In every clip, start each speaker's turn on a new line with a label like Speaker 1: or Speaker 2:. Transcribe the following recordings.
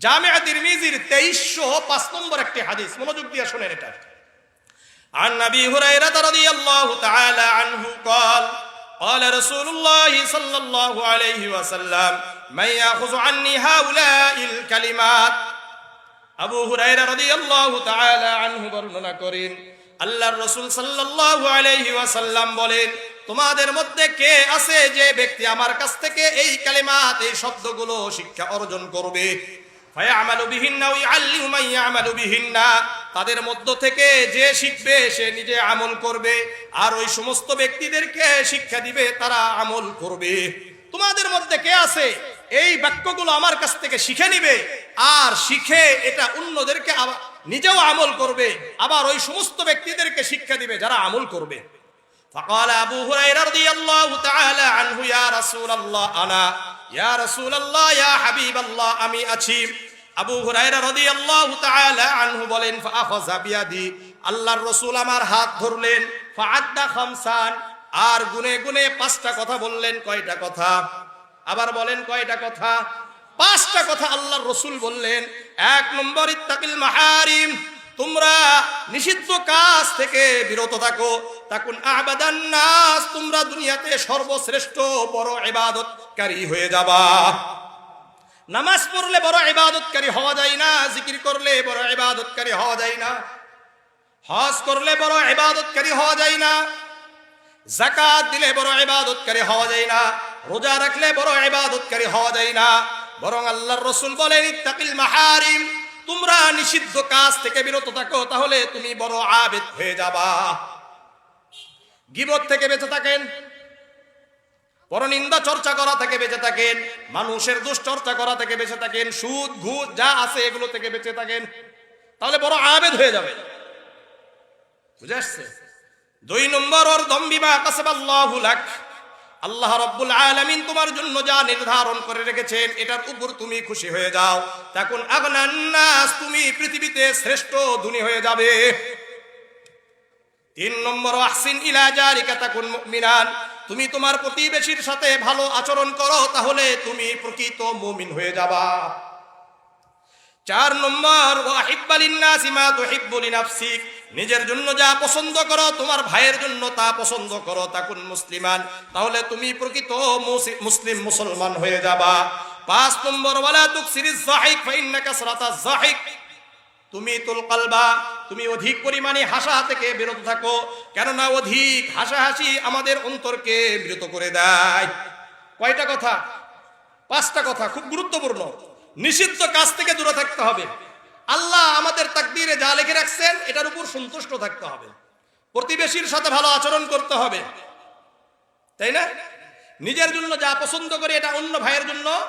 Speaker 1: জামিয়া তিরমিজির তেইশশো পাঁচ নম্বর একটি হাদিস মনোযোগ দিয়ে শোনেন এটা عن ابي هريره رضي الله تعالى عنه قال قال رسول الله صلى الله عليه وسلم من ياخذ عني هؤلاء الكلمات আবু হুরাইরা রাদিয়াল্লাহু তাআলা আনহু বর্ণনা করেন আল্লাহর রাসূল সাল্লাল্লাহু আলাইহি ওয়াসাল্লাম বলেন তোমাদের মধ্যে কে আছে যে ব্যক্তি আমার কাছ থেকে এই কালিমাত এই শব্দগুলো শিক্ষা অর্জন করবে ফায়ামালু বিহিন্না ওয়া ইউআল্লিমু মান ইয়ামালু বিহিন্না তাদের মধ্য থেকে যে শিখবে সে নিজে আমল করবে আর ওই সমস্ত ব্যক্তিদেরকে শিক্ষা দিবে তারা আমল করবে তোমাদের মধ্যে কে আছে এই বাক্যগুলো আমার কাছ থেকে শিখে নিবে আর শিখে এটা অন্যদেরকে আবার নিজেও আমল করবে আবার ওই সমস্ত ব্যক্তিদেরকে শিক্ষা দিবে যারা আমল করবে فقال أبو هريرة رضي الله تعالى عنه يا رسول الله أنا ইয়া রাসূলুল্লাহ, ইয়া হাবিবাল্লাহ, আমি আছি। আবু হুরায়রা রাদিয়াল্লাহু তাআলা আনহু বলেন ফাখাযা বিয়াদি। আল্লাহর রাসূল আমার হাত ধরলেন, ফাআদ্দা খামসান। আর গুনে গুনে পাঁচটা কথা বললেন, কয়টা কথা? আবার বলেন, কয়টা কথা? পাঁচটা কথা আল্লাহর রসুল বললেন, এক নম্বর, ইত্তাকিল মাহারিম। তোমরা নিষিদ্ধ কাজ থেকে বিরত থাকো। তাকুন আবাদান নাস। তোমরা দুনিয়াতে সর্বশ্রেষ্ঠ বড় এবাদত ইবাদতকারী হয়ে যাবা। নামাজ পড়লে বড় ইবাদতকারী হওয়া যায় না, জিকির করলে বড় ইবাদতকারী হওয়া যায় না, হজ করলে বড় ইবাদতকারী হওয়া যায় না জাকাত দিলে বড় ইবাদতকারী হওয়া যায় না, রোজা রাখলে বড় ইবাদতকারী হওয়া যায় না, বরং আল্লাহর রসুল বলেন, ইত্তাকিল মাহারিম তোমরা নিষিদ্ধ কাজ থেকে বিরত থাকো, তাহলে তুমি বড় আবেদ হয়ে যাবা। গিবত থেকে বেঁচে থাকেন পরনিন্দা চর্চা করা থেকে বেঁচে থাকেন, মানুষের দুশ্চর্চা করা থেকে বেঁচে থাকেন, সুদ, ঘুষ, যা আছে এগুলো থেকে বেঁচে থাকেন, তাহলে বড় আবেদ হয়ে যাবে। বুঝে আসছে? দুই নম্বর ওর দম্বিমা কাসাবাল্লাহু লাক। আল্লাহ রব্বুল আলামিন তোমার জন্য যা নির্ধারণ করে রেখেছেন, এটার উপর তুমি খুশি হয়ে যাও। তখন আগনান নাস, তুমি পৃথিবীতে শ্রেষ্ঠ ধনী হয়ে যাবে। তিন নম্বর, আহসিন ইলা জারিকা, তাকুন মুমিনান। তুমি তোমার প্রতিবেশীর সাথে ভালো আচরণ করো, তাহলে তুমি প্রকৃত মুমিন হয়ে যাবা। চার নম্বর নিজের জন্য যা পছন্দ করো, তোমার ভাইয়ের জন্য তা পছন্দ করো, তাকুন মুসলিমান। তাহলে তুমি প্রকৃত মুসলিম মুসলমান হয়ে যাবা। পাঁচ নম্বর, ওয়ালা ফাইন্না কাসরাতাজ যাহিক। তুমি তুল কালবা, তুমি অধিক পরিমাণে হাসা থেকে বিরত থাকো, কেননা অধিক হাসাহাসি আমাদের অন্তরকে বিরত করে দেয়। কয়টা কথা? পাঁচটা কথা, খুব গুরুত্বপূর্ণ। নিষিদ্ধ কাজ থেকে দূরে থাকতে হবে। আল্লাহ আমাদের তাকদিরে যা লিখে রাখছেন, এটার উপর সন্তুষ্ট থাকতে হবে। প্রতিবেশীর সাথে ভালো আচরণ করতে হবে। তাই না? নিজের জন্য যা পছন্দ করে, এটা অন্য ভাইয়ের জন্য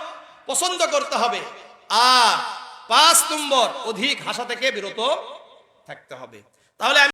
Speaker 1: পছন্দ করতে হবে। আর পাঁচ নম্বর অধিক হাসা থেকে বিরত থাকতে হবে। তাহলে